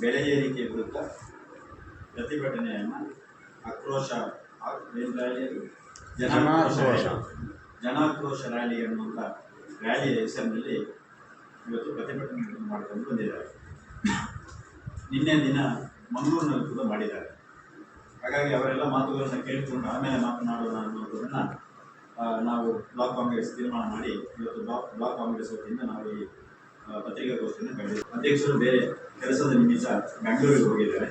ಬೆಲೆ ಏರಿಕೆ ವಿರುದ್ಧ ಪ್ರತಿಭಟನೆಯನ್ನು ಆಕ್ರೋಶ? ಜನಾಕ್ರೋಶ ಜನಾಕ್ರೋಶ. ರ್ಯಾಲಿ. ಅನ್ನುವಂಥ ರ್ಯಾಲಿಯ ಹೆಸರಿನಲ್ಲಿ ಇವತ್ತು ಪ್ರತಿಭಟನೆ ಮಾಡಿಕೊಂಡು ಬಂದಿದ್ದಾರೆ ನಿನ್ನೆ ದಿನ ಮಂಗಳೂರಿನಲ್ಲಿ ಕೂಡ ಮಾಡಿದ್ದಾರೆ ಹಾಗಾಗಿ ಅವರೆಲ್ಲ ಮಾತುಗಳನ್ನು ಕೇಳಿಕೊಂಡು ಆಮೇಲೆ ಮಾತನಾಡೋಣ ಅನ್ನೋದನ್ನು ನಾವು ಬ್ಲಾಕ್ ಕಾಂಗ್ರೆಸ್ ತೀರ್ಮಾನ ಮಾಡಿ ಇವತ್ತು ಬ್ಲಾಕ್ ಬ್ಲಾಕ್ ಕಾಂಗ್ರೆಸ್ ವತಿಯಿಂದ ನಾವು ಈ ಪತ್ರಿಕಾಗೋಷ್ಠಿಯನ್ನು ಕಂಡಿದ್ದೇವೆ ಅಧ್ಯಕ್ಷರು ಬೇರೆ ಕೆಲಸದ ನಿಮಿತ್ತ ಬೆಂಗಳೂರಿಗೆ ಹೋಗಿದ್ದಾರೆ.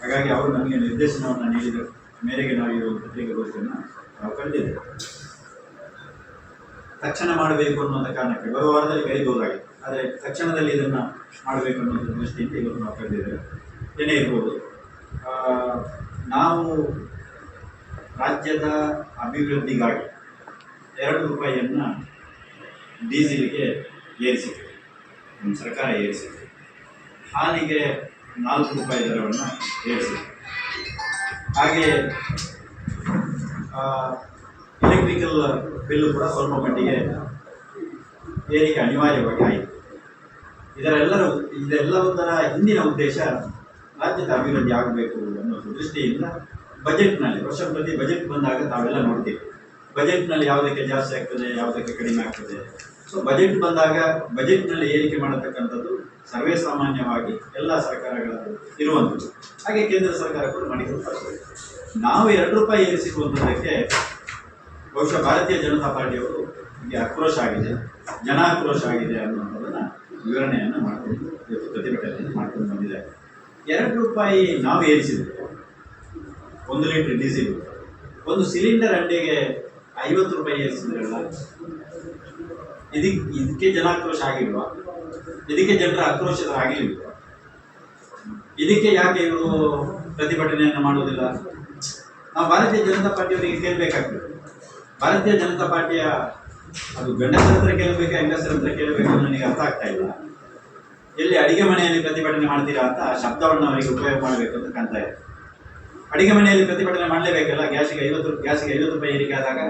ಹಾಗಾಗಿ ಅವರು ನಮಗೆ ನಿರ್ದೇಶನವನ್ನು ನೀಡಿದ ಮೇರೆಗೆ ನಾವು ಇರುವ ಪತ್ರಿಕೆ ಪತ್ರಿಕಾಗೋಷ್ಠಿಯನ್ನು ನಾವು ಕರೆದಿದ್ದೇವೆ. ತಕ್ಷಣ ಮಾಡಬೇಕು ಅನ್ನುವಂಥ ಕಾರಣಕ್ಕೆ ಬರುವ ವಾರದಲ್ಲಿ ಕರೀಬಹುದಾಗಿತ್ತು ಆದರೆ ತಕ್ಷಣದಲ್ಲಿ ಇದನ್ನು ಮಾಡಬೇಕು ಅನ್ನೋ ದೃಷ್ಟಿಯಿಂದ ಇವತ್ತು ನಾವು ಕರೆದಿದ್ದೇವೆ. ಏನೇ ಇರ್ಬೋದು. ನಾವು ರಾಜ್ಯದ ಅಭಿವೃದ್ಧಿಗಾಗಿ ಎರಡು ರೂಪಾಯಿಯನ್ನು ಡೀಸೆಲ್ಗೆ ಏರಿಸಿದೆ ನಮ್ಮ ಸರ್ಕಾರ ಏರಿಸಿದೆ ಹಾಲಿಗೆ ನಾಲ್ಕು ರೂಪಾಯಿ ದರವನ್ನು ಏರಿಸಿದೆ ಹಾಗೆ ಎಲೆಕ್ಟ್ರಿಕಲ್ ಬಿಲ್ಲು ಕೂಡ ಸ್ವಲ್ಪ ಮಟ್ಟಿಗೆ ಏರಿಕೆ ಅನಿವಾರ್ಯವಾಗಿ ಆಯಿತು. ಇದರೆಲ್ಲರ, ಇದೆಲ್ಲವುದರ ಹಿಂದಿನ ಉದ್ದೇಶ ರಾಜ್ಯದ ಅಭಿವೃದ್ಧಿ ಆಗಬೇಕು ಅನ್ನೋ ದೃಷ್ಟಿಯಿಂದ ಬಜೆಟ್ನಲ್ಲಿ, ವರ್ಷ ಪ್ರತಿ ಬಜೆಟ್ ಬಂದಾಗ ತಾವೆಲ್ಲ ನೋಡ್ತೀವಿ. ಬಜೆಟ್ನಲ್ಲಿ ಯಾವುದಕ್ಕೆ ಜಾಸ್ತಿ ಆಗ್ತದೆ, ಯಾವುದಕ್ಕೆ ಕಡಿಮೆ ಆಗ್ತದೆ ಸೊ ಬಜೆಟ್ ಬಂದಾಗ ಬಜೆಟ್ನಲ್ಲಿ ಏರಿಕೆ ಮಾಡತಕ್ಕಂಥದ್ದು ಸರ್ವೇ ಸಾಮಾನ್ಯವಾಗಿ ಎಲ್ಲ ಸರ್ಕಾರಗಳಲ್ಲಿ ಇರುವಂಥದ್ದು. ಹಾಗೆ ಕೇಂದ್ರ ಸರ್ಕಾರ ಕೂಡ ಮಾಡಿಕೊಳ್ತಾರೆ ನಾವು ಎರಡು ರೂಪಾಯಿ ಏರಿಸಿರುವಂಥದ್ದಕ್ಕೆ ಬಹುಶಃ ಭಾರತೀಯ ಜನತಾ ಪಾರ್ಟಿಯವರು ಹೀಗೆ ಆಕ್ರೋಶ ಆಗಿದೆ ಜನಾಕ್ರೋಶ ಆಗಿದೆ ಅನ್ನುವಂಥದ್ದನ್ನು ವಿವರಣೆಯನ್ನು ಮಾಡಿಕೊಂಡು ಪ್ರತಿಭಟನೆಯನ್ನು ಮಾಡ್ಕೊಂಡು ಬಂದಿದ್ದಾರೆ. ಎರಡು ರೂಪಾಯಿ ನಾವು ಏರಿಸಿದ್ರು ಒಂದು ಲೀಟರ್ ಡೀಸೆಲ್, ಒಂದು ಸಿಲಿಂಡರ್ ಅಂಡೆಗೆ ಐವತ್ತು ರೂಪಾಯಿ ಏರಿಸಿದ್ರಲ್ಲ ಇದಕ್ಕೆ ಇದಕ್ಕೆ ಜನಾಕ್ರೋಶ ಆಗಿಲ್ವಾ? ಇದಕ್ಕೆ ಜನರ ಆಕ್ರೋಶರಾಗಿಲ್ವಾ ಇದಕ್ಕೆ ಯಾಕೆ ಇವರು ಪ್ರತಿಭಟನೆಯನ್ನು ಮಾಡುವುದಿಲ್ಲ? ನಾವು ಭಾರತೀಯ ಜನತಾ ಪಾರ್ಟಿಯವರಿಗೆ ಕೇಳಬೇಕಾಗ್ತದೆ. ಭಾರತೀಯ ಜನತಾ ಪಾರ್ಟಿಯ ಅದು ಗಂಡಸರ ಹತ್ರ ಕೇಳಬೇಕಾ, ಹೆಂಗಸರ ಹತ್ರ ಕೇಳಬೇಕು ನನಗೆ ಅರ್ಥ ಆಗ್ತಾ ಇಲ್ಲ. ಎಲ್ಲಿ ಅಡಿಗೆ ಮನೆಯಲ್ಲಿ ಪ್ರತಿಭಟನೆ ಮಾಡ್ತೀರಾ ಅಂತ ಆ ಶಬ್ದವನ್ನು ಅವರಿಗೆ ಉಪಯೋಗ ಮಾಡಬೇಕು ಅಂತ ಕಾಣ್ತಾ ಇದೆ. ಅಡಿಗೆ ಮನೆಯಲ್ಲಿ ಪ್ರತಿಭಟನೆ ಮಾಡಲೇಬೇಕಲ್ಲ? ಗ್ಯಾಸಿಗೆ ಐವತ್ತು ಗ್ಯಾಸಿಗೆ ಐವತ್ತು ರೂಪಾಯಿ ಏರಿಕೆ ಆದಾಗ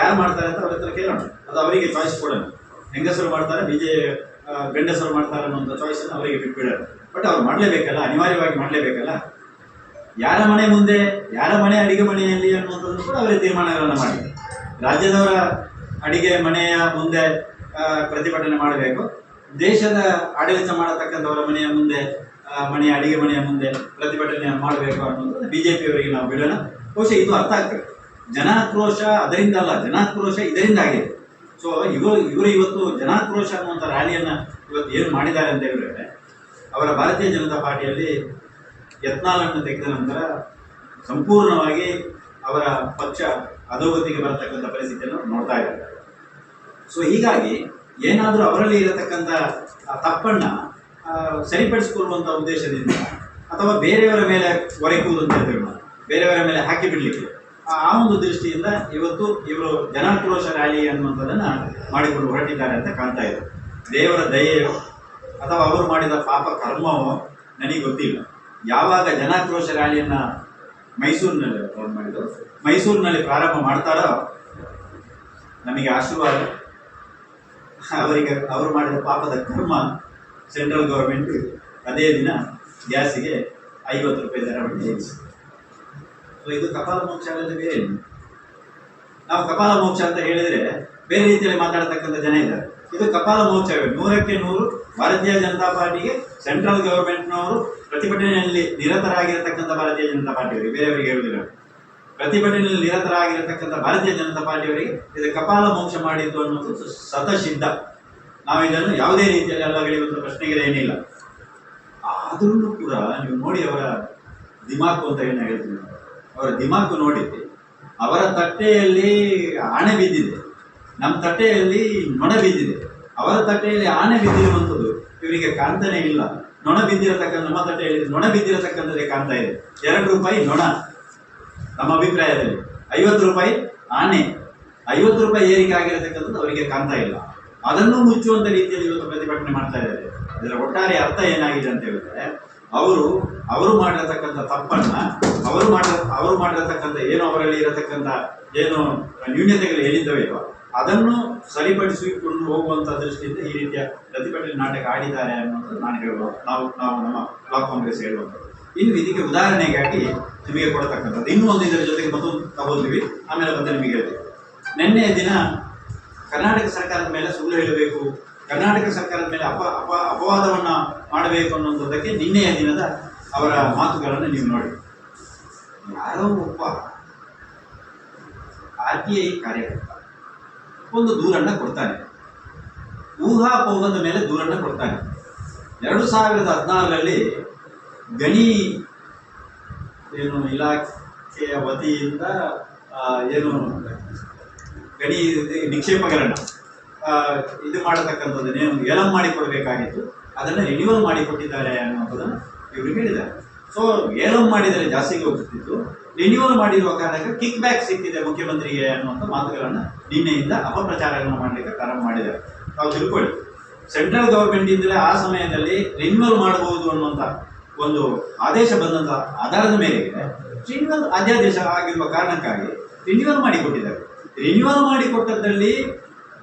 ಯಾರು ಮಾಡ್ತಾರೆ ಅಂತ ಅವ್ರ ಹತ್ರ ಕೇಳೋಣ. ಅದು ಅವರಿಗೆ ಚಾಯ್ಸ್ ಕೊಡೋಣ. ಹೆಂಗಸರು ಮಾಡ್ತಾರೆ ಬಿಜೆ ಗಂಡಸರು ಮಾಡ್ತಾರೆ ಅನ್ನೋಂಥ ಚಾಯ್ಸನ್ನು ಅವರಿಗೆ ಬಿಟ್ಬಿಡೋಣ. ಬಟ್ ಅವ್ರು ಮಾಡಲೇಬೇಕಲ್ಲ, ಅನಿವಾರ್ಯವಾಗಿ ಮಾಡಲೇಬೇಕಲ್ಲ? ಯಾರ ಮನೆ ಮುಂದೆ, ಯಾರ ಮನೆ ಅಡಿಗೆ ಮನೆಯಲ್ಲಿ ಅನ್ನುವಂಥದ್ದು ಕೂಡ ಅವರೇ ತೀರ್ಮಾನಗಳನ್ನು ಮಾಡಿ ರಾಜ್ಯದವರ ಅಡಿಗೆ ಮನೆಯ ಮುಂದೆ ಪ್ರತಿಭಟನೆ ಮಾಡಬೇಕು. ದೇಶದ ಆಡಳಿತ ಮಾಡತಕ್ಕಂಥವರ ಮನೆಯ ಮುಂದೆ ಮನೆಯ ಅಡಿಗೆ ಮನೆಯ ಮುಂದೆ ಪ್ರತಿಭಟನೆ ಮಾಡಬೇಕು ಬಿ ಜೆ ಪಿಯವರಿಗೆ ನಾವು ಬಿಡೋಣ. ಬಹುಶಃ ಇದು ಅರ್ಥ ಆಗ್ತದೆ. ಜನಾಕ್ರೋಶ ಅದರಿಂದ ಅಲ್ಲ, ಜನಾಕ್ರೋಶ ಇದರಿಂದ ಆಗಿದೆ. ಸೊ ಇವರು ಇವರು ಇವತ್ತು ಜನಾಕ್ರೋಶ ಅನ್ನುವಂಥ ರ್ಯಾಲಿಯನ್ನು ಇವತ್ತು ಏನು ಮಾಡಿದ್ದಾರೆ ಅಂತ ಹೇಳಿದ್ರೆ, ಅವರ ಭಾರತೀಯ ಜನತಾ ಪಾರ್ಟಿಯಲ್ಲಿ ಯತ್ನಾಳನ್ನು ತೆಗೆದ ನಂತರ ಸಂಪೂರ್ಣವಾಗಿ ಅವರ ಪಕ್ಷ ಅಧೋಗತಿಗೆ ಬರತಕ್ಕಂಥ ಪರಿಸ್ಥಿತಿಯನ್ನು ನೋಡ್ತಾ ಇದ್ದಾರೆ. ಸೊ ಹೀಗಾಗಿ ಏನಾದರೂ ಅವರಲ್ಲಿ ಇರತಕ್ಕಂಥ ತಪ್ಪನ್ನ ಸರಿಪಡಿಸಿಕೊಳ್ಳುವಂಥ ಉದ್ದೇಶದಿಂದ ಅಥವಾ ಬೇರೆಯವರ ಮೇಲೆ ಒರೆಕುವುದು ಅಂತ ಹೇಳ್ತೇವೆ ಬೇರೆಯವರ ಮೇಲೆ ಹಾಕಿ ಬಿಡಲಿಕ್ಕೆ. ಆ ಒಂದು ದೃಷ್ಟಿಯಿಂದ ಇವತ್ತು ಇವರು ಜನಾಕ್ರೋಶ ರ್ಯಾಲಿ ಅನ್ನುವಂಥದ್ದನ್ನ ಮಾಡಿಕೊಂಡು ಹೊರಟಿದ್ದಾರೆ ಅಂತ ಕಾಣ್ತಾ ಇದೆ. ದೇವರ ದಯೆಯೋ ಅಥವಾ ಅವರು ಮಾಡಿದ ಪಾಪ ಕರ್ಮವೋ ನನಗೆ ಗೊತ್ತಿಲ್ಲ. ಯಾವಾಗ ಜನಾಕ್ರೋಶ ರ್ಯಾಲಿಯನ್ನ ಮೈಸೂರಿನಲ್ಲಿ ಮಾಡಿದ್ರು, ಮೈಸೂರಿನಲ್ಲಿ ಪ್ರಾರಂಭ ಮಾಡ್ತಾರೋ ನಮಗೆ ಆಶೀರ್ವಾದ. ಅವರಿಗೆ ಅವರು ಮಾಡಿದ ಪಾಪದ ಕರ್ಮ ಸೆಂಟ್ರಲ್ ಗೌರ್ಮೆಂಟ್ ಅದೇ ದಿನ ಗ್ಯಾಸಿಗೆ ಐವತ್ತು ರೂಪಾಯಿ ದರ ಸೊ ಇದು ಕಪಾಲ ಮೋಕ್ಷ ಅಲ್ಲದೆ ಬೇರೆ? ನಾವು ಕಪಾಲ ಮೋಕ್ಷ ಅಂತ ಹೇಳಿದ್ರೆ ಬೇರೆ ರೀತಿಯಲ್ಲಿ ಮಾತಾಡತಕ್ಕಂಥ ಜನ ಇದ್ದಾರೆ. ಇದು ಕಪಾಲ ಮೋಕ್ಷವೇ ನೂರಕ್ಕೆ ನೂರು ಭಾರತೀಯ ಜನತಾ ಪಾರ್ಟಿಗೆ ಸೆಂಟ್ರಲ್ ಗವರ್ಮೆಂಟ್ನವರು ಪ್ರತಿಭಟನೆಯಲ್ಲಿ ನಿರತರಾಗಿರತಕ್ಕಂಥ ಭಾರತೀಯ ಜನತಾ ಪಾರ್ಟಿಯವರಿಗೆ, ಬೇರೆಯವರಿಗೆ ಹೇಳುವುದಿಲ್ಲ. ಪ್ರತಿಭಟನೆಯಲ್ಲಿ ನಿರತರಾಗಿರತಕ್ಕಂಥ ಭಾರತೀಯ ಜನತಾ ಪಾರ್ಟಿಯವರಿಗೆ ಇದು ಕಪಾಲ ಮೋಕ್ಷ ಮಾಡಿದ್ದು ಅನ್ನೋದು ಸತಸಿದ್ಧ ನಾವು ಇದನ್ನು ಯಾವುದೇ ರೀತಿಯಲ್ಲಿ ಅಲ್ಲಗಳೆಯುವಂಥ ಪ್ರಶ್ನೆಗೆ ಏನಿಲ್ಲ. ಆದ್ರೂ ಕೂಡ ನೀವು ನೋಡಿ ಅವರ ದಿಮಾಕು ಅಂತ ಏನು ಹೇಳ್ತೀವಿ. ಅವರ ದಿಮಾಕು ನೋಡಿದ್ದೆ. ಅವರ ತಟ್ಟೆಯಲ್ಲಿ ಆಣೆ ಬಿದ್ದಿದೆ. ನಮ್ಮ ತಟ್ಟೆಯಲ್ಲಿ ನೊಣ ಬಿದ್ದಿದೆ. ಅವರ ತಟ್ಟೆಯಲ್ಲಿ ಆಣೆ ಬಿದ್ದಿರುವಂಥದ್ದು ಇವರಿಗೆ ಕಾಣ್ತಾನೆ ಇಲ್ಲ. ನೊಣ ಬಿದ್ದಿರತಕ್ಕಂಥ ನಮ್ಮ ತಟ್ಟೆಯಲ್ಲಿ ನೊಣ ಬಿದ್ದಿರತಕ್ಕಂಥದ್ದೇ ಕಾಣ್ತಾ ಇದೆ. ಎರಡು ರೂಪಾಯಿ ನೊಣ. ನಮ್ಮ ಅಭಿಪ್ರಾಯದಲ್ಲಿ ಐವತ್ತು ರೂಪಾಯಿ ಆನೆ ಐವತ್ತು ರೂಪಾಯಿ ಏರಿಕೆ ಆಗಿರತಕ್ಕಂಥದ್ದು ಅವರಿಗೆ ಕಾಣ್ತಾ ಇಲ್ಲ. ಅದನ್ನು ಮುಚ್ಚುವಂತ ರೀತಿಯಲ್ಲಿ ಇವತ್ತು ಪ್ರತಿಭಟನೆ ಮಾಡ್ತಾ ಇದ್ದಾರೆ. ಇದರ ಒಟ್ಟಾರೆ ಅರ್ಥ ಏನಾಗಿದೆ ಅಂತ ಹೇಳಿದ್ರೆ ಅವರು ಅವರು ಮಾಡಿರತಕ್ಕಂಥ ತಪ್ಪನ್ನ, ಅವರು ಮಾಡ ಅವರು ಮಾಡಿರತಕ್ಕಂಥ ಏನು ಅವರಲ್ಲಿ ಇರತಕ್ಕಂಥ ಏನು ನ್ಯೂನ್ಯತೆಗಳು ಏನಿದ್ದಾವೆಯೋ ಅದನ್ನು ಸರಿಪಡಿಸಿಕೊಂಡು ಹೋಗುವಂತ ದೃಷ್ಟಿಯಿಂದ ಈ ರೀತಿಯ ಪ್ರತಿಭಟನೆ ನಾಟಕ ಆಡಿದ್ದಾರೆ ಅನ್ನೋದು ನಾನು ಹೇಳುವ ನಾವು ನಾವು ನಮ್ಮ ಬ್ಲಾಕ್ ಕಾಂಗ್ರೆಸ್ ಹೇಳುವಂಥದ್ದು. ಇನ್ನು ಇದಕ್ಕೆ ಉದಾಹರಣೆಗಾಗಿ ನಿಮಗೆ ಕೊಡತಕ್ಕಂಥದ್ದು. ಇನ್ನೂ ಒಂದು ಇದರ ಜೊತೆಗೆ ಮತ್ತೊಂದು ತಗೋತೀವಿ ಆಮೇಲೆ ಮತ್ತೆ ನಿಮಗೆ ಹೇಳ್ತೀವಿ ನಿನ್ನೆ ದಿನ ಕರ್ನಾಟಕ ಸರ್ಕಾರದ ಮೇಲೆ ಸುಳ್ಳು ಹೇಳಬೇಕು. ಕರ್ನಾಟಕ ಸರ್ಕಾರದ ಮೇಲೆ ಅಪ ಅಪ, ಅಪವಾದವನ್ನು ಮಾಡಬೇಕು ಅನ್ನೋದಕ್ಕೆ ನಿನ್ನೆಯ ದಿನದ ಅವರ ಮಾತುಗಳನ್ನು ನೀವು ನೋಡಿ. ಯಾರೋ ಒಬ್ಬ ಆರ್ ಟಿ ಐ ಕಾರ್ಯಕರ್ತ ಒಂದು ದೂರನ್ನ ಕೊಡ್ತಾನೆ. ಊಹಾಪೋಹದ ಮೇಲೆ ದೂರನ್ನ ಕೊಡ್ತಾನೆ. ಎರಡು ಸಾವಿರದ ಹದಿನಾರರಲ್ಲಿ ಗಣಿ ಏನು ಇಲಾಖೆಯ ವತಿಯಿಂದ ಏನು ಗಣಿ ನಿಕ್ಷೇಪಗಳನ್ನ ಇದು ಮಾಡತಕ್ಕಂಥದ್ದು ಏನು ಏಲಂ ಮಾಡಿ ಕೊಡಬೇಕಾಗಿತ್ತು ಅದನ್ನು ರಿನ್ಯೂವಲ್ ಮಾಡಿ ಕೊಟ್ಟಿದ್ದಾರೆ ಅನ್ನುವಂಥದ್ದನ್ನು ಇವರು ಹೇಳಿದ್ದಾರೆ. ಸೊ ಏಲಂ ಮಾಡಿದರೆ ಜಾಸ್ತಿ ಹೋಗ್ತಿತ್ತು. ರಿನ್ಯೂವಲ್ ಮಾಡಿರುವ ಕಾರಣಕ್ಕೆ ಕಿಕ್ ಬ್ಯಾಕ್ ಸಿಕ್ಕಿದೆ ಮುಖ್ಯಮಂತ್ರಿಗೆ ಅನ್ನುವಂಥ ಮಾತುಗಳನ್ನು ನಿನ್ನೆಯಿಂದ ಅಪಪ್ರಚಾರಗಳನ್ನು ಮಾಡಲಿಕ್ಕೆ ಪ್ರಾರಂಭ ಮಾಡಿದ್ದಾರೆ. ತಾವು ತಿಳ್ಕೊಳ್ಳಿ. ಸೆಂಟ್ರಲ್ ಗೌರ್ಮೆಂಟಿಂದಲೇ ಆ ಸಮಯದಲ್ಲಿ ರಿನ್ಯೂವಲ್ ಮಾಡಬಹುದು ಅನ್ನುವಂಥ ಒಂದು ಆದೇಶ ಬಂದಂತ ಆಧಾರದ ಮೇಲೆ ರಿನ್ಯೂವಲ್ ಅಧ್ಯಾದೇಶ ಆಗಿರುವ ಕಾರಣಕ್ಕಾಗಿ ರಿನ್ಯೂವಲ್ ಮಾಡಿಕೊಟ್ಟಿದ್ದಾರೆ. ರಿನ್ಯೂವಲ್ ಮಾಡಿ ಕೊಟ್ಟದ್ರಲ್ಲಿ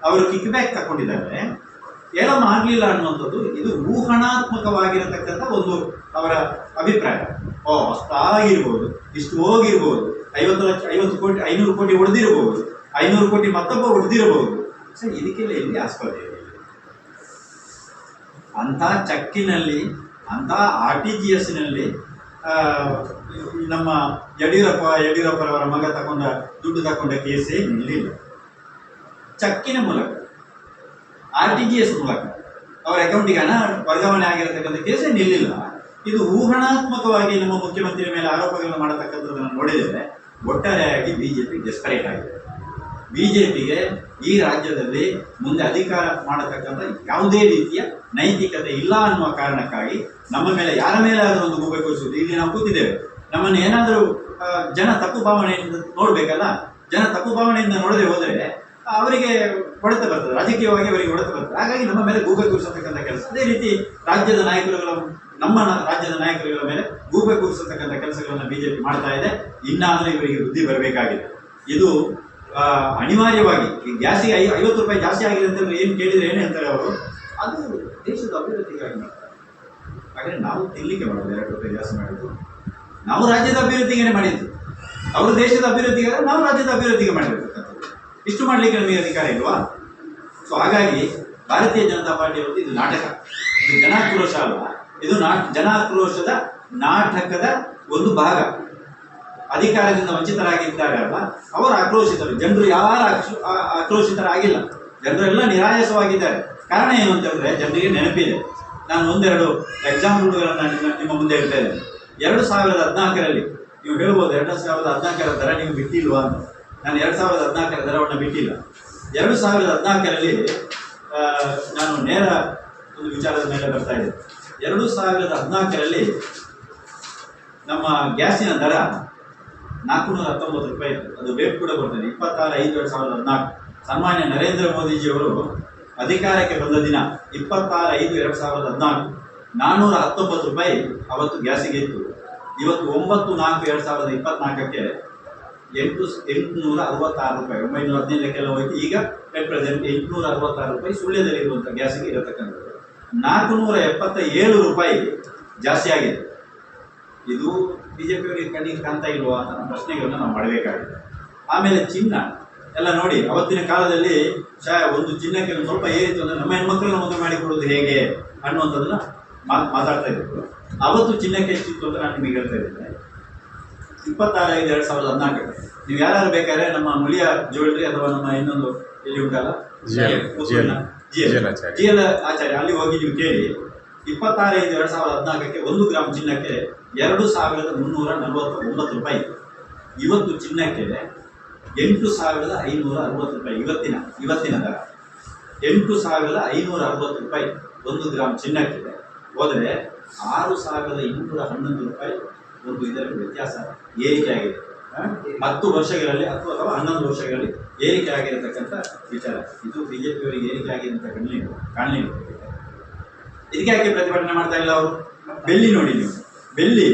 ಅವರು ಕಿಕ್ ಬ್ಯಾಕ್ ತಗೊಂಡಿದ್ದಾರೆ ಏನೋ ಮಾಡಲಿಲ್ಲ ಅನ್ನುವಂಥದ್ದು ಇದು ಊಹಣಾತ್ಮಕವಾಗಿರತಕ್ಕಂಥ ಒಂದು ಅವರ ಅಭಿಪ್ರಾಯ. ಓ, ಅಷ್ಟಾಗಿರ್ಬೋದು, ಇಷ್ಟು ಹೋಗಿರ್ಬೋದು, ಐವತ್ತು ಲಕ್ಷ, ಐವತ್ತು ಕೋಟಿ, ಐನೂರು ಕೋಟಿ ಹೊಡೆದಿರಬಹುದು ಐನೂರು ಕೋಟಿ ಮತ್ತೊಬ್ಬ ಹೊಡೆದಿರಬಹುದು ಸರ್, ಇದಕ್ಕೆಲ್ಲ ಎಲ್ಲಿ ಆಸ್ಪದ ಅಂಥ ಚಕ್ಕಿನಲ್ಲಿ, ಅಂಥ ಆರ್ ಟಿ ಜಿ ಎಸ್ನಲ್ಲಿ ನಮ್ಮ ಯಡಿಯೂರಪ್ಪ, ಯಡಿಯೂರಪ್ಪರವರ ಮಗ ತಗೊಂಡ ದುಡ್ಡು ತಗೊಂಡ ಕೇಸೇ ನಿಲ್ಲಿಲ್ಲ. ಚಕ್ಕಿನ ಮೂಲಕ ಆರ್ ಟಿ ಜಿ ಎಸ್ ಮೂಲಕ ಅವರ ಅಕೌಂಟಿಗೆ ಹಣ ವರ್ಗಾವಣೆ ಆಗಿರತಕ್ಕಂಥ ಕೇಸೇ ನಿಲ್ಲಿಲ್ಲ ಇದು ಊಹಣಾತ್ಮಕವಾಗಿ ನಮ್ಮ ಮುಖ್ಯಮಂತ್ರಿ ಮೇಲೆ ಆರೋಪಗಳನ್ನು ಮಾಡತಕ್ಕಂಥದ್ದನ್ನು ನೋಡಿದರೆ ಒಟ್ಟಾರೆಯಾಗಿ ಬಿಜೆಪಿ ಡೆಸ್ಪರೇಟ್ ಆಗಿದೆ. ಬಿಜೆಪಿಗೆ ಈ ರಾಜ್ಯದಲ್ಲಿ ಮುಂದೆ ಅಧಿಕಾರ ಮಾಡತಕ್ಕಂಥ ಯಾವುದೇ ರೀತಿಯ ನೈತಿಕತೆ ಇಲ್ಲ ಅನ್ನುವ ಕಾರಣಕ್ಕಾಗಿ ನಮ್ಮ ಮೇಲೆ, ಯಾರ ಮೇಲೆ ಆದರೂ ಒಂದು ಗೂಬೆ ಕೂರಿಸುವುದು. ಇಲ್ಲಿ ನಾವು ಕೂತಿದ್ದೇವೆ. ನಮ್ಮನ್ನು ಏನಾದರೂ ಜನ ತಪ್ಪು ಭಾವನೆಯಿಂದ ನೋಡಬೇಕಲ್ಲ? ಜನ ತಪ್ಪು ಭಾವನೆಯಿಂದ ನೋಡದೆ ಹೋದರೆ ಅವರಿಗೆ ಹೊಡೆತ ಬರ್ತದೆ, ರಾಜಕೀಯವಾಗಿ ಅವರಿಗೆ ಹೊಡೆತ ಬರ್ತದೆ. ಹಾಗಾಗಿ ನಮ್ಮ ಮೇಲೆ ಗೂಬೆ ಕೂರಿಸತಕ್ಕಂಥ ಕೆಲಸ. ಅದೇ ರೀತಿ ರಾಜ್ಯದ ನಾಯಕರುಗಳ, ನಮ್ಮ ರಾಜ್ಯದ ನಾಯಕರುಗಳ ಮೇಲೆ ಗೂಬೆ ಕೂರಿಸತಕ್ಕಂಥ ಕೆಲಸಗಳನ್ನು ಬಿಜೆಪಿ ಮಾಡ್ತಾ ಇದೆ. ಇನ್ನಾದರೂ ಇವರಿಗೆ ವೃದ್ಧಿ ಬರಬೇಕಾಗಿದೆ. ಇದು ಅನಿವಾರ್ಯವಾಗಿ ಜಾಸ್ತಿ ಐ, ಐವತ್ತು ರೂಪಾಯಿ ಜಾಸ್ತಿ ಆಗಿದೆ ಅಂತ ಏನು ಕೇಳಿದರೆ ಏನು ಹೇಳ್ತಾರೆ ಅವರು? ಅದು ದೇಶದ ಅಭಿವೃದ್ಧಿಗಾಗಿ ಮಾಡ್ತಾರೆ. ಹಾಗಾದ್ರೆ ನಾವು ತಿನ್ನಲಿಕ್ಕೆ ಮಾಡೋದು, ಎರಡು ರೂಪಾಯಿ ಜಾಸ್ತಿ ಮಾಡಿದ್ದು. ನಾವು ರಾಜ್ಯದ ಅಭಿವೃದ್ಧಿಗೆ ಮಾಡಿದ್ದು. ಅವರು ದೇಶದ ಅಭಿವೃದ್ಧಿಗೆ ನಾವು ರಾಜ್ಯದ ಅಭಿವೃದ್ಧಿಗೆ ಮಾಡಿರ್ತಕ್ಕಂಥದ್ದು. ಇಷ್ಟು ಮಾಡಲಿಕ್ಕೆ ನಮಗೆ ಅಧಿಕಾರ ಇಲ್ವಾ? ಸೊ ಹಾಗಾಗಿ ಭಾರತೀಯ ಜನತಾ ಪಾರ್ಟಿ ಅವರದ್ದು ಇದು ನಾಟಕ. ಇದು ಜನಾಕ್ರೋಶ ಅಲ್ಲ ಇದು ನಾ, ಜನಾಕ್ರೋಶದ ನಾಟಕದ ಒಂದು ಭಾಗ. ಅಧಿಕಾರದಿಂದ ವಂಚಿತರಾಗಿದ್ದಾರೆ ಅಲ್ಲ ಅವರು ಆಕ್ರೋಶಿತರು. ಜನರು ಯಾರು ಆಕ್ರೋಶಿತರಾಗಿಲ್ಲ. ಜನರೆಲ್ಲ ನಿರಾಯಸವಾಗಿದ್ದಾರೆ. ಕಾರಣ ಏನು ಅಂತಂದ್ರೆ ಜನರಿಗೆ ನೆನಪಿದೆ. ನಾನು ಒಂದೆರಡು ಎಕ್ಸಾಂಪಲ್ಗಳನ್ನು ನಿಮ್ಮ ನಿಮ್ಮ ಮುಂದೆ ಹೇಳ್ತಾ ಇದ್ದೇನೆ. ಎರಡು ಸಾವಿರದ ಹದಿನಾಲ್ಕರಲ್ಲಿ, ನೀವು ಹೇಳ್ಬೋದು ಎರಡು ಸಾವಿರದ ಹದಿನಾಲ್ಕರ ದರ ನೀವು ಬಿಟ್ಟಿಲ್ವಾ ಅಂತ. ನಾನು ಎರಡು ಸಾವಿರದ ಹದಿನಾಲ್ಕರ ದರವನ್ನು ಬಿಟ್ಟಿಲ್ಲ. ಎರಡು ಸಾವಿರದ ಹದಿನಾಲ್ಕರಲ್ಲಿ ನಾನು ನೇರ ಒಂದು ವಿಚಾರದ ಮೇಲೆ ಬರ್ತಾ ಇದ್ದೆ. ಎರಡು ಸಾವಿರದ ಹದಿನಾಲ್ಕರಲ್ಲಿ ನಮ್ಮ ಗ್ಯಾಸಿನ ದರ ನಾಲ್ಕುನೂರ ಹತ್ತೊಂಬತ್ತು ರೂಪಾಯಿ ಅದು ಬೇಕು ಕೂಡ ಬರ್ತದೆ ಇಪ್ಪತ್ತಾರು ಐದು ಎರಡು ಸಾವಿರದ ಹದಿನಾಲ್ಕು. ಸನ್ಮಾನ್ಯ ನರೇಂದ್ರ ಮೋದಿಜಿಯವರು ಅಧಿಕಾರಕ್ಕೆ ಬಂದ ದಿನ ಇಪ್ಪತ್ತಾರು ಐದು ಎರಡು ಸಾವಿರದ ಹದಿನಾಲ್ಕು ನಾನ್ನೂರ ಹತ್ತೊಂಬತ್ತು ರೂಪಾಯಿ ಅವತ್ತು ಗ್ಯಾಸಿಗೆ ಇತ್ತು. ಇವತ್ತು ಒಂಬತ್ತು ನಾಲ್ಕು ಎರಡು ಸಾವಿರದ ಇಪ್ಪತ್ನಾಲ್ಕಕ್ಕೆ ಎಂಟು ಎಂಟುನೂರ ಅರವತ್ತಾರು ರೂಪಾಯಿ, ಒಂಬೈನೂರ ಹದಿನೈದಕ್ಕೆಲ್ಲ ಹೋಯ್ತು. ಈಗ ಎಟ್ ಪ್ರೆಸೆಂಟ್ ಎಂಟುನೂರ ಅರವತ್ತಾರು ರೂಪಾಯಿ ಸುಳ್ಯದಲ್ಲಿರುವಂಥ ಗ್ಯಾಸಿಗೆ ಇರತಕ್ಕಂಥದ್ದು. ನಾಲ್ಕುನೂರ ಎಪ್ಪತ್ತ ಏಳು ರೂಪಾಯಿ ಜಾಸ್ತಿ ಆಗಿದೆ. ಇದು ಬಿಜೆಪಿಯವರಿಗೆ ಕಣ್ಣಿಗೆ ಕಾಣ್ತಾ ಇಲ್ವಾ ಅನ್ನೋ ಪ್ರಶ್ನೆಗಳನ್ನು ನಾವು ಮಾಡಬೇಕಾಗಿದೆ. ಆಮೇಲೆ ಚಿನ್ನ, ಎಲ್ಲ ನೋಡಿ, ಅವತ್ತಿನ ಕಾಲದಲ್ಲಿ ಶಾ, ಒಂದು ಚಿನ್ನಕ್ಕೆ ಸ್ವಲ್ಪ ಏರಿತು ಅಂದರೆ ನಮ್ಮ ಹೆಣ್ಮಕ್ಳನ್ನ ಮದುವೆ ಮಾಡಿಕೊಡೋದು ಹೇಗೆ ಅನ್ನುವಂಥದ್ದನ್ನ ಮಾತಾಡ್ತಾ ಇದ್ರು ಅವತ್ತು ಚಿನ್ನಕ್ಕೆ ಎಷ್ಟಿತ್ತು ಅಂತ ನಾನು ನಿಮಗೆ ಹೇಳ್ತಾ ಇದ್ದೇನೆ. ಇಪ್ಪತ್ತಾರು ಐದು ಎರಡು ಸಾವಿರದ ಹದಿನಾಲ್ಕು ನೀವು ಯಾರು ಬೇಕಾದ್ರೆ ನಮ್ಮ ಮುಳಿಯ ಜ್ಯುವೆಲ್ರಿ ಅಥವಾ ನಮ್ಮ ಇನ್ನೊಂದು ಎಲ್ಲಿ ಉಂಟಲ್ಲ ಜಿ ಎಲ್. ಆಚಾರ್ಯ. ಅಲ್ಲಿ ಹೋಗಿ ನೀವು ಕೇಳಿ ಇಪ್ಪತ್ತಾರು ಐದು ಎರಡು ಸಾವಿರದ ಹದಿನಾಲ್ಕಕ್ಕೆ ಒಂದು ಗ್ರಾಮ್ ಚಿನ್ನಕ್ಕೆ ಎರಡು ಸಾವಿರದ ಮುನ್ನೂರ ನಲವತ್ತ ಒಂಬತ್ತು ರೂಪಾಯಿ. ಇವತ್ತು ಚಿನ್ನಕ್ಕೆ ಎಂಟು ಸಾವಿರದ ಐನೂರ ಅರವತ್ತು ರೂಪಾಯಿ ಇವತ್ತಿನ ಇವತ್ತಿನ ದರ ಎಂಟು ಸಾವಿರದ ಐನೂರ ಅರವತ್ತು ರೂಪಾಯಿ ಒಂದು ಗ್ರಾಮ್ ಚಿನ್ನಕ್ಕೆ ಹೋದರೆ ಆರು ಸಾವಿರದ ಇನ್ನೂರ ಹನ್ನೊಂದು ರೂಪಾಯಿ ಒಂದು ಇದರ ವ್ಯತ್ಯಾಸ ಏರಿಕೆ ಆಗಿದೆ. ಹತ್ತು ವರ್ಷಗಳಲ್ಲಿ ಹತ್ತು ಅಥವಾ ಹನ್ನೊಂದು ವರ್ಷಗಳಲ್ಲಿ ಏರಿಕೆ ಆಗಿರತಕ್ಕಂಥ ವಿಚಾರ. ಇದು ಬಿಜೆಪಿಯವರಿಗೆ ಏರಿಕೆ ಆಗಿರುವಂಥ ಅಂತ ಕಾಣಲಿಲ್ಲ ಕಾಣಲಿಲ್ಲ ಇದಕ್ಕೆ ಯಾಕೆ ಪ್ರತಿಭಟನೆ ಮಾಡ್ತಾ ಇಲ್ಲ ಅವರು? ಬೆಳ್ಳಿ ನೋಡಿ ನೀವು. ಬೆಳ್ಳಿ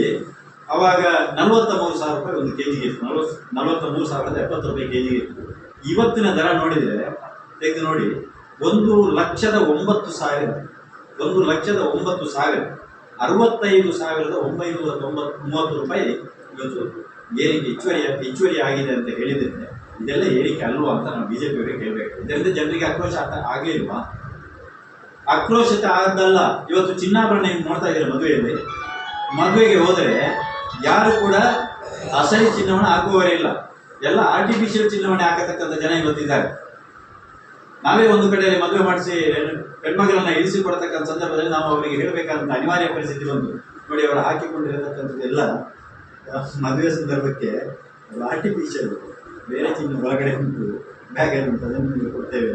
ಅವಾಗ ನಲವತ್ತ ಮೂರು ಸಾವಿರ ರೂಪಾಯಿ ಒಂದು ಕೆಜಿಗೆ ಇತ್ತು. ನಲವತ್ತು ನಲವತ್ತ ಮೂರು ಸಾವಿರದ ಎಪ್ಪತ್ತು ರೂಪಾಯಿ ಕೆಜಿಗೆ ಇತ್ತು. ಇವತ್ತಿನ ದರ ನೋಡಿದರೆ, ತೆಗೆದು ನೋಡಿ, ಒಂದು ಲಕ್ಷದ ಒಂಬತ್ತು ಸಾವಿರ, ಒಂದು ಲಕ್ಷದ ಒಂಬತ್ತು ಸಾವಿರ ಅರವತ್ತೈದು ಸಾವಿರದ ಒಂಬೈನೂರ ತೊಂಬತ್, ಮೂವತ್ತು ರೂಪಾಯಿ ಇವತ್ತು ಏರಿಕೆ ಹೆಚ್ಚುವರಿ ಹೆಚ್ಚುವರಿ ಆಗಿದೆ ಅಂತ ಹೇಳಿದ್ರೆ ಇದೆಲ್ಲ ಏರಿಕೆ ಅಲ್ವಾ ಅಂತ ನಾವು ಬಿಜೆಪಿ ಅವರಿಗೆ ಕೇಳಬೇಕು. ಇದರಿಂದ ಜನರಿಗೆ ಆಕ್ರೋಶ ಆಗ್ತಾ ಆಗಲಿಲ್ವಾ? ಆಕ್ರೋಶಿತ ಆದಲ್ಲ ಇವತ್ತು ಚಿನ್ನಾಭರಣ ಏನು ನೋಡ್ತಾ ಇದ್ದಾರೆ ಮದುವೆಯಲ್ಲಿ? ಮದುವೆಗೆ ಹೋದರೆ ಯಾರು ಕೂಡ ಅಸಲಿ ಚಿನ್ನವನ್ನು ಹಾಕುವವರೇ ಇಲ್ಲ ಎಲ್ಲ ಆರ್ಟಿಫಿಷಿಯಲ್ ಚಿನ್ನವನ್ನೇ ಹಾಕತಕ್ಕಂಥ ಜನ ಇವತ್ತಿದ್ದಾರೆ. ನಾವೇ ಒಂದು ಕಡೆ ಮದುವೆ ಮಾಡಿಸಿ ಹೆಣ್ಮಗಳನ್ನ ಇರಿಸಿ ಕೊಡತಕ್ಕಂಥ ಸಂದರ್ಭದಲ್ಲಿ ನಾವು ಅವರಿಗೆ ಹೇಳಬೇಕಾದಂಥ ಅನಿವಾರ್ಯ ಪರಿಸ್ಥಿತಿ ಬಂದು ನೋಡಿ ಅವರು ಹಾಕಿಕೊಂಡಿರತಕ್ಕಂಥದ್ದೆಲ್ಲ ಮದುವೆ ಸಂದರ್ಭಕ್ಕೆ ಆರ್ಟಿಫಿಷಿಯಲ್ ಬೇರೆ ಚಿನ್ನ ಒಳಗಡೆ ಉಂಟು ಬ್ಯಾಗ್ ಉಂಟು, ಅದನ್ನು ನಿಮಗೆ ಕೊಡ್ತೇವೆ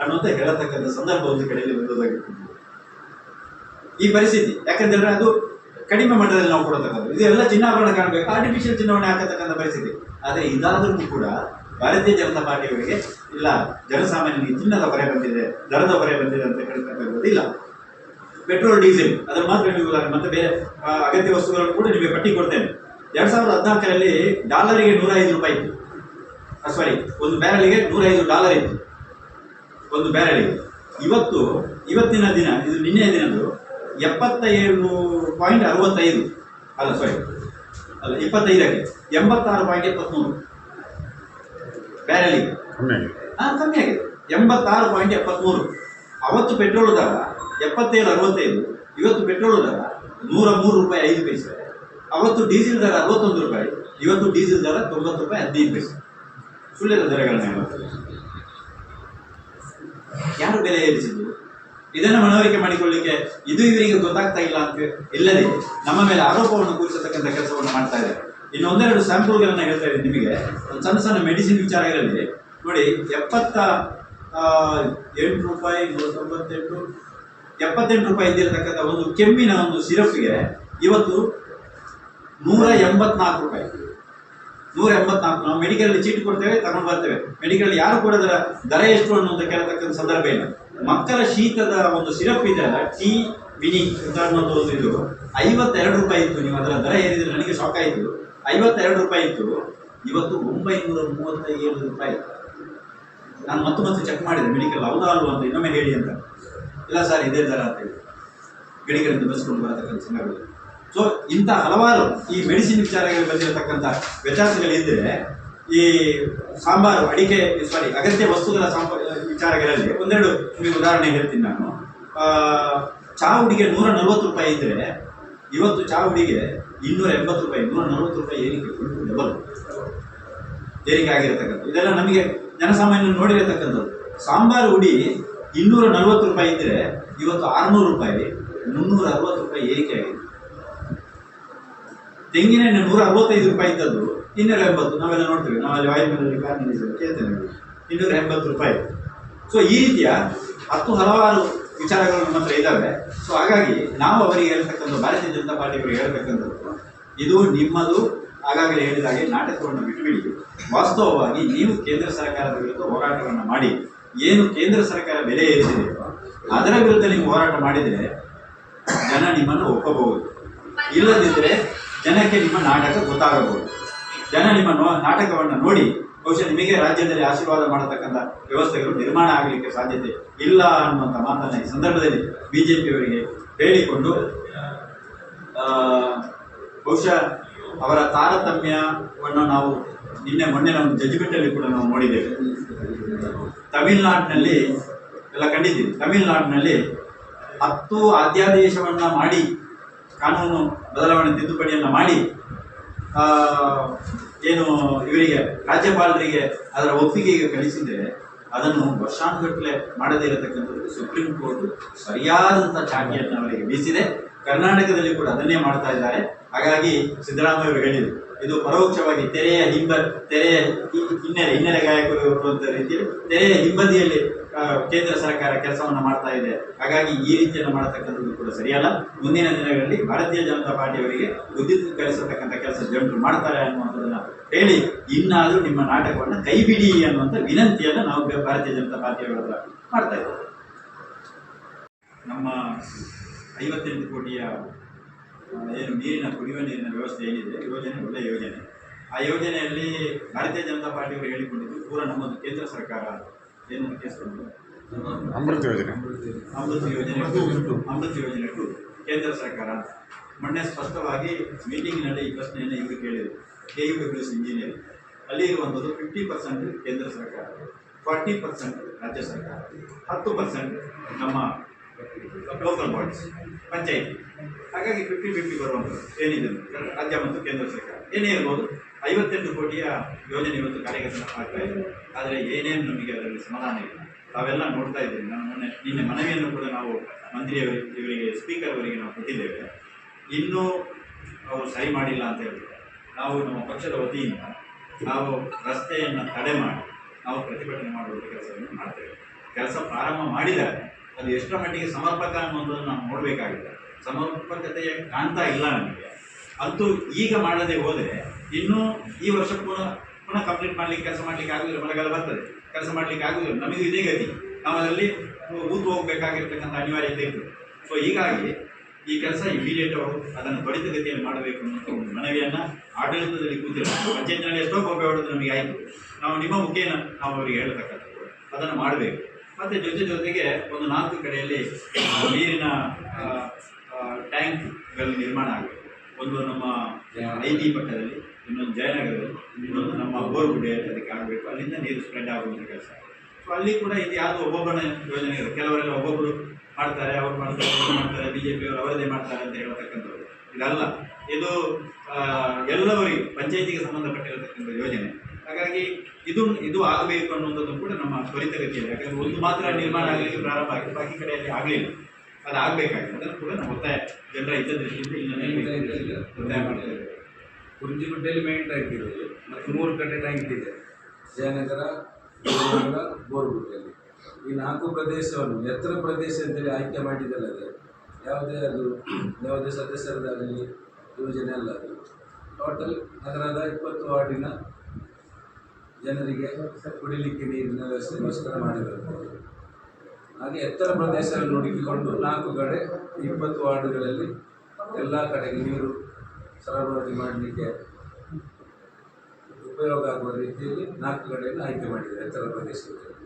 ಅನ್ನುವಂತ ಹೇಳತಕ್ಕಂಥ ಸಂದರ್ಭ ಒಂದು ಕಡೆಯಲ್ಲಿ ಬಂದದಾಗಿತ್ತು ಈ ಪರಿಸ್ಥಿತಿ ಯಾಕಂತಂದ್ರೆ ಅದು ಕಡಿಮೆ ಮಟ್ಟದಲ್ಲಿ ನಾವು ಕೊಡತಕ್ಕಂಥದ್ದು ಇದೆಲ್ಲ ಚಿನ್ನಾಭರಣ ಕಾಣಬೇಕು ಆರ್ಟಿಫಿಷಿಯಲ್ ಚಿನ್ನವನ್ನೇ ಹಾಕತಕ್ಕಂಥ ಪರಿಸ್ಥಿತಿ. ಆದರೆ ಇದಾದ್ರೂ ಕೂಡ ಭಾರತೀಯ ಜನತಾ ಪಾರ್ಟಿಯವರಿಗೆ ಇಲ್ಲ ಜನಸಾಮಾನ್ಯನಿಗೆ ಚಿನ್ನದ ಹೊರೆ ಬಂದಿದೆ, ದರದ ಹೊರೆ ಬಂದಿದೆ ಅಂತ ಹೇಳ್ತಕ್ಕಂಥದ್ದು ಇಲ್ಲ. ಪೆಟ್ರೋಲ್, ಡೀಸೆಲ್ ಅದರ ಮಾತ್ರ ನೀವು ಮತ್ತೆ ಬೇರೆ ಅಗತ್ಯ ವಸ್ತುಗಳನ್ನು ಕೂಡ ನಿಮಗೆ ಪಟ್ಟಿ ಕೊಡ್ತೇನೆ. ಎರಡ್ ಸಾವಿರದ ಹದಿನಾಲ್ಕರಲ್ಲಿ ಡಾಲರಿಗೆ ನೂರ ಐದು ರೂಪಾಯಿ ಇತ್ತು. ಸಾರಿ ಒಂದು ಬ್ಯಾರಲಿಗೆ ನೂರೈದು ಡಾಲರ್ ಇತ್ತು. ಒಂದು ಬ್ಯಾರಲಿಗೆ. ಇವತ್ತು, ಇವತ್ತಿನ ದಿನ, ಇದು ನಿನ್ನೆ ದಿನದ್ದು ಎಪ್ಪತ್ತೇಳು ಪಾಯಿಂಟ್ ಅರವತ್ತೈದು. ಅಲ್ಲ ಸಾರಿ ಅಲ್ಲ, ಇಪ್ಪತ್ತೈದಕ್ಕೆ, ಎಂಬತ್ತಾರು ಪಾಯಿಂಟ್ ಎಪ್ಪತ್ತ್ಮೂರು ಬ್ಯಾರಲಿಗೆ ಕಮ್ಮಿ ಆಗಿದೆ ಹಾ ಕಮ್ಮಿ ಆಗಿದೆ. ಎಂಬತ್ತಾರು ಪಾಯಿಂಟ್ ಎಪ್ಪತ್ತ್ಮೂರು ಅವತ್ತು ಪೆಟ್ರೋಲ್ ದರ ಎಪ್ಪತ್ತೇಳು ಅರವತ್ತೈದು. ಇವತ್ತು ಪೆಟ್ರೋಲ್ ದರ ನೂರ ಮೂರು ರೂಪಾಯಿ ಐದು ಪೈಸೆ. ಅವತ್ತು ಡೀಸೆಲ್ ದರ ಅರವತ್ತೊಂದು ರೂಪಾಯಿ ಇವತ್ತು ಡೀಸೆಲ್ ದರ ತೊಂಬತ್ತು ರೂಪಾಯಿ ಹದಿನೈದು ಪೈಸೆ. ಸುಳ್ಳಿನ ದರಗಳನ್ನ. ಯಾರು ಬೆಲೆ ಏರಿಸಿದ್ರು ಇದನ್ನ ಮನವರಿಕೆ ಮಾಡಿಕೊಳ್ಳಿಕ್ಕೆ ಇದು ಇವರಿಗೆ ಗೊತ್ತಾಗ್ತಾ ಇಲ್ಲ ಅಂತ ಇಲ್ಲದೆ ನಮ್ಮ ಮೇಲೆ ಆರೋಪವನ್ನು ಕೂರಿಸತಕ್ಕಂಥ ಕೆಲಸವನ್ನು ಮಾಡ್ತಾ ಇದ್ದಾರೆ. ಇನ್ನು ಸ್ಯಾಂಪಲ್ಗಳನ್ನು ಹೇಳ್ತಾ ಇದ್ದೀನಿ ನಿಮಗೆ. ಒಂದು ಸಣ್ಣ ಸಣ್ಣ ಮೆಡಿಸಿನ್ ವಿಚಾರಗಳಲ್ಲಿ. ನೋಡಿ, ಎಪ್ಪತ್ತ ಎಂಟು ರೂಪಾಯಿ ನೂರ ತೊಂಬತ್ತೆಂಟು ಎಪ್ಪತ್ತೆಂಟು ರೂಪಾಯಿ ಇದ್ದಿರತಕ್ಕಂಥ ಒಂದು ಕೆಮ್ಮಿನ ಒಂದು ಸಿರಪ್ಗೆ ಇವತ್ತು ನೂರ ಎಂಬತ್ನಾಲ್ಕು ರೂಪಾಯಿ. ನೂರ ಎಂಬತ್ನಾಲ್ಕು. ನಾವು ಮೆಡಿಕಲ್ ಚೀಟಿ ಕೊಡ್ತೇವೆ, ತಗೊಂಡು ಬರ್ತೇವೆ. ಮೆಡಿಕಲ್ ಯಾರು ಕೂಡ ದರ ಎಷ್ಟು ಅನ್ನುವಂತ ಕೇಳತಕ್ಕಂಥ ಸಂದರ್ಭ ಇಲ್ಲ. ಮಕ್ಕಳ ಶೀತದ ಒಂದು ಸಿರಪ್ ಇದೆ ಅಲ್ಲ, ಟೀ ಮಿನಿ ಅಂತ ಅನ್ನೋದು ಒಂದು ಇದು. ಐವತ್ತೆರಡು ರೂಪಾಯಿ ಇತ್ತು ನೀವು ಅದರ ದರ ಏರಿದ್ರೆ ನನಗೆ ಶಾಕ್ ಆಯಿತು. ಐವತ್ತೆರಡು ರೂಪಾಯಿ ಇತ್ತು. ಇವತ್ತು ಒಂಬೈನೂರ ಮೂವತ್ತೈದು ರೂಪಾಯಿ. ನಾನು ಮತ್ತೆ ಮತ್ತೆ ಚೆಕ್ ಮಾಡಿದೆ ಮೆಡಿಕಲ್ ಹೌದಾ ಅಲ್ವಾ ಅಂತ ಇನ್ನೊಮ್ಮೆ ಹೇಳಿ ಅಂತ. ಇಲ್ಲ ಸರ್ ಇದೇ ಥರ ಅಂತ ಹೇಳಿ. ಮೆಡಿಕಲ್ ಬಸ್ಕೊಂಡು ಬರತಕ್ಕಂಥ ಸಂದರ್ಭ ಸೊ ಇಂಥ ಹಲವಾರು ಈ ಮೆಡಿಸಿನ್ ವಿಚಾರಗಳಿಗೆ ಬಂದಿರತಕ್ಕಂಥ ವ್ಯತ್ಯಾಸಗಳಿದ್ದರೆ ಈ ಸಾಂಬಾರು ಅಡಿಕೆ ಸಾರಿ ಅಗತ್ಯ ವಸ್ತುಗಳ ಸಾಂಬ, ವಿಚಾರಗಳಲ್ಲಿ ಒಂದೆರಡು ನಿಮಗೆ ಉದಾಹರಣೆ ಹೇಳ್ತೀನಿ ನಾನು. ಚಹಾ ಹುಡಿಗೆ ನೂರ ನಲ್ವತ್ತು ರೂಪಾಯಿ ಇದ್ದರೆ ಇವತ್ತು ಚಹಾ ಹುಡಿಗೆ ಇನ್ನೂರ ಎಂಬತ್ತು ರೂಪಾಯಿ ನೂರ ನಲ್ವತ್ತು ರೂಪಾಯಿ ಏರಿಕೆ ಡಬಲ್ ಏರಿಕೆ ಆಗಿರತಕ್ಕಂಥ ಇದೆಲ್ಲ ನಮಗೆ ಜನಸಾಮಾನ್ಯರು ನೋಡಿರತಕ್ಕಂಥದ್ದು. ಸಾಂಬಾರು ಹುಡಿ ಇನ್ನೂರ ನಲವತ್ತು ರೂಪಾಯಿ ಇದ್ದರೆ ಇವತ್ತು ಆರುನೂರು ರೂಪಾಯಿ ಮುನ್ನೂರ ಅರವತ್ತು ರೂಪಾಯಿ ಏರಿಕೆ ಆಗಿದೆ. ತೆಂಗಿನೆಣ್ಣೆ ನೂರ ಅರವತ್ತೈದು ರೂಪಾಯಿ ಇದ್ದದ್ದು ಇನ್ನೂರ ಎಂಬತ್ತು ನಾವೆಲ್ಲ ನೋಡ್ತೇವೆ. ನಾವು ಅಲ್ಲಿ ಕಾರ್ ನಿಲ್ಲಿಸಿದ್ರೆ ಕೇಳ್ತೇವೆ ನಾವು. ಇನ್ನೂರ ಎಂಬತ್ತು ರೂಪಾಯಿ. ಸೊ ಈ ರೀತಿಯ ಹತ್ತು ಹಲವಾರು ವಿಚಾರಗಳು ನಮ್ಮ ಹತ್ರ ಇದ್ದಾವೆ. ಸೊ ಹಾಗಾಗಿ ನಾವು ಅವರಿಗೆ ಹೇಳ್ತಕ್ಕಂಥ ಭಾರತೀಯ ಜನತಾ ಪಾರ್ಟಿಗಳಿಗೆ ಹೇಳ್ತಕ್ಕಂಥದ್ದು ಇದು ನಿಮ್ಮದು ಆಗಾಗಲೇ ಹೇಳಿದ ಹಾಗೆ ನಾಟಕವನ್ನು ಬಿಟ್ಟುಬಿಡಿ ವಾಸ್ತವವಾಗಿ ನೀವು ಕೇಂದ್ರ ಸರ್ಕಾರದ ವಿರುದ್ಧ ಹೋರಾಟವನ್ನು ಮಾಡಿ. ಏನು ಕೇಂದ್ರ ಸರ್ಕಾರ ಬೆಲೆ ಏರಿಸಿದೆಯೋ ಅದರ ವಿರುದ್ಧ ನೀವು ಹೋರಾಟ ಮಾಡಿದರೆ ಜನ ನಿಮ್ಮನ್ನು ಒಪ್ಪಬಹುದು ಇಲ್ಲದಿದ್ದರೆ ಜನಕ್ಕೆ ನಿಮ್ಮ ನಾಟಕ ಗೊತ್ತಾಗಬಹುದು. ಜನ ನಿಮ್ಮ ನಾಟಕವನ್ನು ನೋಡಿ ಬಹುಶಃ ನಿಮಗೆ ರಾಜ್ಯದಲ್ಲಿ ಆಶೀರ್ವಾದ ಮಾಡತಕ್ಕಂಥ ವ್ಯವಸ್ಥೆಗಳು ನಿರ್ಮಾಣ ಆಗಲಿಕ್ಕೆ ಸಾಧ್ಯತೆ ಇಲ್ಲ ಅನ್ನುವಂಥ ಮಾತನ್ನು ಈ ಸಂದರ್ಭದಲ್ಲಿ ಬಿಜೆಪಿಯವರಿಗೆ ಹೇಳಿಕೊಂಡು ಆ, ಬಹುಶಃ ಅವರ ತಾರತಮ್ಯವನ್ನು ನಾವು ನಿನ್ನೆ ಮೊನ್ನೆ ನಮ್ಮ ಜಜ್ಮೆಂಟಲ್ಲಿ ಕೂಡ ನಾವು ನೋಡಿದ್ದೇವೆ. ತಮಿಳುನಾಡಿನಲ್ಲಿ ಎಲ್ಲ ಕಂಡಿದ್ದೀವಿ. ತಮಿಳುನಾಡಿನಲ್ಲಿ ಹತ್ತು ಅಧ್ಯಾದೇಶವನ್ನ ಮಾಡಿ, ಕಾನೂನು ಬದಲಾವಣೆ ತಿದ್ದುಪಡಿಯನ್ನು ಮಾಡಿ ಏನು ಇವರಿಗೆ, ರಾಜ್ಯಪಾಲರಿಗೆ ಅದರ ಒಪ್ಪಿಗೆಗೆ ಕಳಿಸಿದರೆ ಅದನ್ನು ವರ್ಷಾನುಗಟ್ಟಲೆ ಮಾಡದೇ ಇರತಕ್ಕಂಥದ್ದು ಸುಪ್ರೀಂ ಕೋರ್ಟ್ ಸರಿಯಾದಂಥ ಚಾಟಿಯನ್ನು ಅವರಿಗೆ ಬೀಸಿದೆ. ಕರ್ನಾಟಕದಲ್ಲಿ ಕೂಡ ಅದನ್ನೇ ಮಾಡ್ತಾ ಇದ್ದಾರೆ. ಹಾಗಾಗಿ ಸಿದ್ದರಾಮಯ್ಯ ಅವರು ಹೇಳಿದರು, ಇದು ಪರೋಕ್ಷವಾಗಿ ತೆರೆಯ ಹಿಂಬ, ತೆರೆಯ ಹಿನ್ನೆಲೆ ಹಿನ್ನೆಲೆ ಗಾಯಕರು ಅನ್ನುವಂಥ ರೀತಿಯಲ್ಲಿ ತೆರೆಯ ಹಿಂಬದಿಯಲ್ಲಿ ಕೇಂದ್ರ ಸರ್ಕಾರ ಕೆಲಸವನ್ನು ಮಾಡ್ತಾ ಇದೆ. ಹಾಗಾಗಿ ಈ ರೀತಿಯನ್ನು ಮಾಡತಕ್ಕಂಥದ್ದು ಕೂಡ ಸರಿಯಲ್ಲ. ಮುಂದಿನ ದಿನಗಳಲ್ಲಿ ಭಾರತೀಯ ಜನತಾ ಪಾರ್ಟಿಯವರಿಗೆ ಬುದ್ಧಿ ಕಲಿಸತಕ್ಕಂಥ ಕೆಲಸ ಜನರು ಮಾಡ್ತಾರೆ ಅನ್ನುವಂಥದ್ದನ್ನು ಹೇಳಿ, ಇನ್ನಾದರೂ ನಿಮ್ಮ ನಾಟಕವನ್ನು ಕೈ ಬಿಡಿ ಅನ್ನುವಂಥ ವಿನಂತಿಯನ್ನು ನಾವು ಭಾರತೀಯ ಜನತಾ ಪಾರ್ಟಿಯವರ ಮಾಡ್ತಾ ಇದ್ದೇವೆ. ನಮ್ಮ ಐವತ್ತೆಂಟು ಕೋಟಿಯ ಏನು ನೀರಿನ ಕುಡಿಯುವ ನೀರಿನ ವ್ಯವಸ್ಥೆ ಏನಿದೆ, ಯೋಜನೆ ಒಳ್ಳೆಯ ಯೋಜನೆ. ಆ ಯೋಜನೆಯಲ್ಲಿ ಭಾರತೀಯ ಜನತಾ ಪಾರ್ಟಿಯವರು ಹೇಳಿಕೊಂಡಿದ್ದು ಪೂರ ನಮ್ಮದು ಕೇಂದ್ರ ಸರ್ಕಾರ ಏನು ಹೆಸರು ಅಮೃತ ಯೋಜನೆ ಅಮೃತ ಯೋಜನೆ ಅಮೃತ ಯೋಜನೆ ಟು. ಕೇಂದ್ರ ಸರ್ಕಾರ ಮೊನ್ನೆ ಸ್ಪಷ್ಟವಾಗಿ ಮೀಟಿಂಗ್ನಲ್ಲಿ ಈ ಪ್ರಶ್ನೆಯನ್ನು ಇವರು ಕೇಳಿದರು. K U B S engineer. ಅಲ್ಲಿ ಇರುವಂಥದ್ದು ಫಿಫ್ಟಿ ಪರ್ಸೆಂಟ್ ಕೇಂದ್ರ ಸರ್ಕಾರ ಫಾರ್ಟಿ ಪರ್ಸೆಂಟ್ ರಾಜ್ಯ ಸರ್ಕಾರ ಹತ್ತು ಪರ್ಸೆಂಟ್ ನಮ್ಮ ಲೋಕಲ್ ಬಾಡೀಸ್ ಪಂಚಾಯಿತಿ. ಹಾಗಾಗಿ ಫಿಫ್ಟಿ ಫಿಫ್ಟಿ ಬರುವಂಥದ್ದು ಏನಿದೆ? ರಾಜ್ಯ ಮತ್ತು ಕೇಂದ್ರ ಸರ್ಕಾರ. ಏನೇ ಇರ್ಬೋದು, ಐವತ್ತೆಂಟು ಕೋಟಿಯ ಯೋಜನೆ ಇವತ್ತು ಕಾರ್ಯಗತ ಆಗ್ತಾ ಇದೆ. ಆದರೆ ಏನೇನು ನಮಗೆ ಅದರಲ್ಲಿ ಸಮಾಧಾನ ಇಲ್ಲ. ತಾವೆಲ್ಲ ನೋಡ್ತಾ ಇದ್ದೀವಿ ನಾನು ಮೊನ್ನೆ ನಿನ್ನೆ ಮನವಿಯನ್ನು ಕೂಡ ನಾವು ಮಂತ್ರಿಯವರಿಗೆ ಇವರಿಗೆ ಸ್ಪೀಕರ್ ಅವರಿಗೆ ನಾವು ಕೊಟ್ಟಿದ್ದೇವೆ. ಇನ್ನೂ ಅವರು ಸರಿ ಮಾಡಿಲ್ಲ ಅಂತ ಹೇಳಿದ್ರು ನಾವು ನಮ್ಮ ಪಕ್ಷದ ವತಿಯಿಂದ ನಾವು ರಸ್ತೆಯನ್ನು ತಡೆ ಮಾಡಿ ನಾವು ಪ್ರತಿಭಟನೆ ಮಾಡುವಂಥ ಕೆಲಸವನ್ನು ಮಾಡ್ತೇವೆ. ಕೆಲಸ ಪ್ರಾರಂಭ ಮಾಡಿದಾಗ ಅದು ಎಷ್ಟರ ಮಟ್ಟಿಗೆ ಸಮರ್ಪಕ ಅನ್ನೋದನ್ನು ನಾವು ನೋಡಬೇಕಾಗಿದೆ. ಸಮರ್ಪಕತೆಯ ಕಾಣ್ತಾ ಇಲ್ಲ ನಮಗೆ. ಅಂತೂ ಈಗ ಮಾಡದೆ ಹೋದರೆ ಇನ್ನೂ ಈ ವರ್ಷ ಪುನಃ ಪುನಃ ಕಂಪ್ಲೀಟ್ ಮಾಡಲಿಕ್ಕೆ ಕೆಲಸ ಮಾಡಲಿಕ್ಕೆ ಆಗೋದಿಲ್ಲ, ಮಳೆಗಾಲ ಬರ್ತದೆ. ಕೆಲಸ ಮಾಡಲಿಕ್ಕೆ ಆಗೋದಿಲ್ಲ. ನಮಗೆ ಇದೇ ಗತಿ. ನಾವು ಅದರಲ್ಲಿ ಊತು ಹೋಗಬೇಕಾಗಿರ್ತಕ್ಕಂಥ ಅನಿವಾರ್ಯತೆ ಇರ್ತದೆ ಸೊ ಹೀಗಾಗಿ ಈ ಕೆಲಸ ಇಮಿಡಿಯೇಟ್ ಅವರು ಅದನ್ನು ತ್ವರಿತಗತಿಯಲ್ಲಿ ಮಾಡಬೇಕು ಅನ್ನೋ ಒಂದು ಮನವಿಯನ್ನು ಆಡಳಿತದಲ್ಲಿ ಕೂತಿರೋ ಪಂಚಾಯತ್ನಲ್ಲಿ ಎಷ್ಟೋ ಕೋಪ ಹೊಡೆದು ನಮಗೆ ಆಯಿತು. ನಾವು ನಿಮ್ಮ ಮುಖೇನ ನಾವು ಅವರಿಗೆ ಹೇಳ್ತಕ್ಕಂಥದ್ದು. ಅದನ್ನು ಮಾಡಬೇಕು. ಮತ್ತು ಜೊತೆ ಜೊತೆಗೆ ಒಂದು ನಾಲ್ಕು ಕಡೆಯಲ್ಲಿ ನೀರಿನ ಟ್ಯಾಂಕ್ಗಳು ನಿರ್ಮಾಣ ಆಗಬೇಕು ಒಂದು ನಮ್ಮ ಐ ಟಿ ಪಟ್ಟದಲ್ಲಿ ಇನ್ನೊಂದು ಜಯನಗರದಲ್ಲಿ, ಇನ್ನೊಂದು ನಮ್ಮ ಬೋರ್ಗುಡಿಯಲ್ಲಿ ಅದಕ್ಕೆ ಆಗಬೇಕು ಅಲ್ಲಿಂದ ನೀರು ಸ್ಪ್ರೆಡ್ ಆಗುವಂಥ ಕೆಲಸ. ಸೊ ಅಲ್ಲಿ ಕೂಡ ಇದು ಯಾವುದು ಒಬ್ಬೊಬ್ಬನ ಯೋಜನೆ ಇದೆ ಕೆಲವರೆಲ್ಲ ಒಬ್ಬೊಬ್ಬರು ಮಾಡ್ತಾರೆ, ಅವ್ರು ಮಾಡ್ತಾರೆ ಅವ್ರು ಮಾಡ್ತಾರೆ ಬಿ ಜೆ ಪಿಯವರು ಅವರದೇ ಮಾಡ್ತಾರೆ ಅಂತ ಹೇಳ್ತಕ್ಕಂಥವ್ರು. ಇದಲ್ಲ. ಇದು ಎಲ್ಲವರಿಗೆ ಪಂಚಾಯಿತಿಗೆ ಸಂಬಂಧಪಟ್ಟಿರತಕ್ಕಂಥ ಯೋಜನೆ. ಹಾಗಾಗಿ ಇದು ಇದು ಆಗಬೇಕು ಅನ್ನುವಂಥದ್ದು ಕೂಡ ನಮ್ಮ ತ್ವರಿತಗತಿಯಲ್ಲಿ. ಯಾಕಂದರೆ ಒಂದು ಮಾತ್ರ ನಿರ್ಮಾಣ ಆಗಲಿಕ್ಕೆ ಪ್ರಾರಂಭ ಆಗಿದೆ. ಬಾಕಿ ಕಡೆಯಲ್ಲಿ ಆಗಲಿಲ್ಲ. ಅದು ಆಗಬೇಕಾಗಿದೆ ಅದನ್ನು ಕೂಡ ನಾವು ಒತ್ತಾಯ ಜನರ ಹಿತದೃಷ್ಟಿಯಿಂದ ಇಲ್ಲಿ ಒತ್ತಾಯ ಮಾಡ್ತಾ ಇದ್ದೇವೆ ಕುರ್ಜಿಗುಡ್ಡೆಯಲ್ಲಿ ಮೇನ್ ಟ್ಯಾಂಕ್ ಇರೋದು. ಮತ್ತು ಮೂರು ಕಡೆ ಟ್ಯಾಂಕ್ ಇದೆ. ಜಯನಗರ ಬೋರ್ಗುಡ್ಡೆಯಲ್ಲಿ ಈ ನಾಲ್ಕು ಪ್ರದೇಶವನ್ನು ಎತ್ತರ ಪ್ರದೇಶ ಅಂತೇಳಿ ಆಯ್ಕೆ ಮಾಡಿದ್ದಲ್ಲದೆ ಯಾವುದೇ ಅದು ಯಾವುದೇ ಸದಸ್ಯರದಾಗಲಿ ಯೋಜನೆ ಅಲ್ಲ ಅದು. ಟೋಟಲ್ ನಗರದ ಇಪ್ಪತ್ತು ವಾರ್ಡಿನ ಜನರಿಗೆ ಕುಡಿಲಿಕ್ಕೆ ನೀರಿನ ವ್ಯವಸ್ಥೆಗೋಸ್ಕರ ಮಾಡಿರುತ್ತದೆ ಹಾಗೆ ಎತ್ತರ ಪ್ರದೇಶದಲ್ಲಿ ಹುಡುಕಿಕೊಂಡು ನಾಲ್ಕು ಕಡೆ ಇಪ್ಪತ್ತು ವಾರ್ಡುಗಳಲ್ಲಿ ಎಲ್ಲ ಕಡೆಗೆ ನೀರು ಸರಬರಾಜು ಮಾಡಲಿಕ್ಕೆ ಉಪಯೋಗ ಆಗುವ ರೀತಿಯಲ್ಲಿ ನಾಲ್ಕು ಕಡೆಯನ್ನು ಆಯ್ಕೆ ಮಾಡಿದ್ದಾರೆ ಎತ್ತರ ಪ್ರದೇಶದಲ್ಲಿ.